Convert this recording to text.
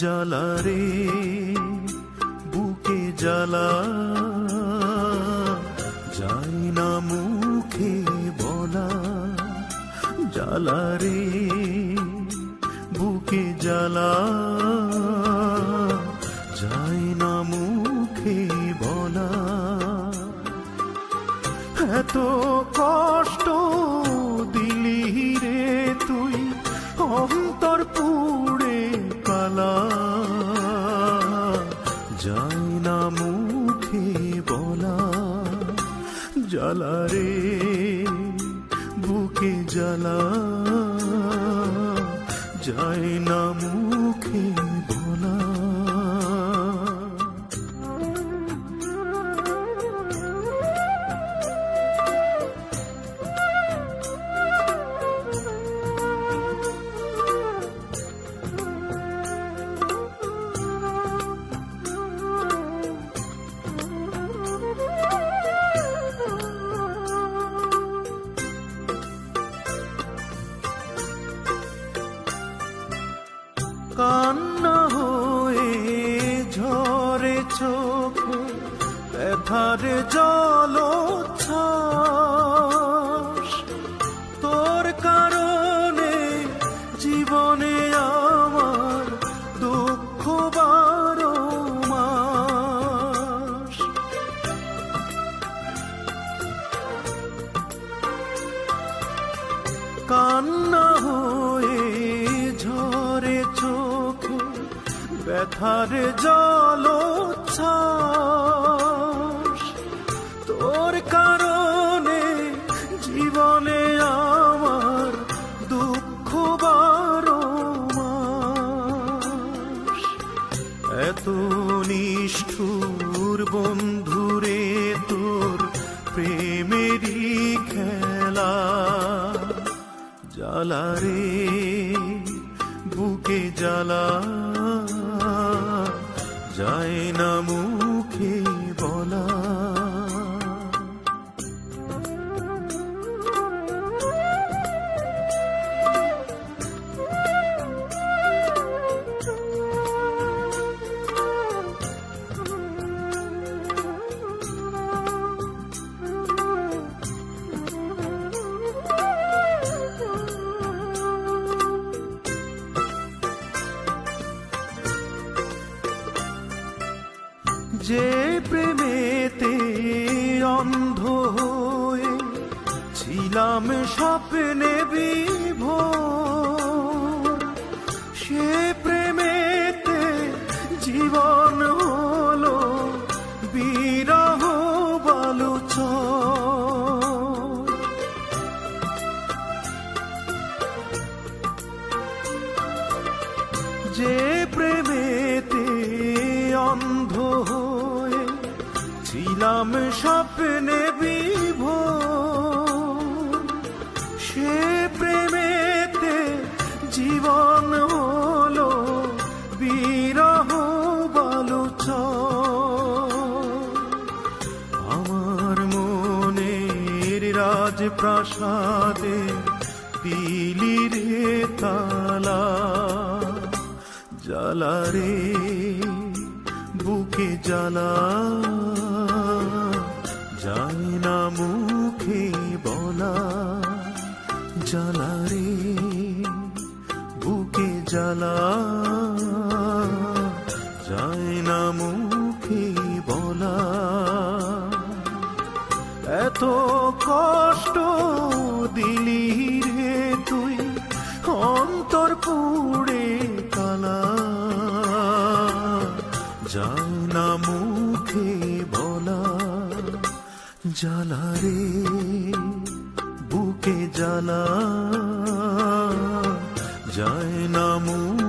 জ্বালা রে, বুকে জ্বালা। যায় না মুখে বলা জ্বালা রে, বুকে জ্বালা। যায় না মুখে বলা। এত কষ্ট জ্বালা রে বুকে জ্বালা যায় না মুখে ব্যথারে জল তোর কারণে জীবনে আমার দুঃখ বারো কান্না হয়ে ঝরে চোখ, ব্যথার জল তোর জীবনে আমার দুঃখ বারো এত নিষ্ঠুর বন্ধুরে তোর প্রেমেরই খেলা। জ্বালা রে, বুকে জ্বালা। যায় না মুখে বলা। যে প্রেমেতে অন্ধ হয়ে ছিলাম স্বপ্নে বিভোর সে প্রেমেতে জীবন হলো বিরহ বালুচ যে ছিলাম স্বপ্নে বিভোর। সে প্রেমেতে জীবন হলো বিরহ বালুচ আমার মনের রাজপ্রাসাদে দিলি রে তালা, জ্বালা রে, বুকে জ্বালা। যায় না মুখে বলা জ্বালা রে বুকে জ্বালা। যায় না মুখে বলা এত কষ্ট জ্বালা রে বুকে জ্বালা যায় না মুখে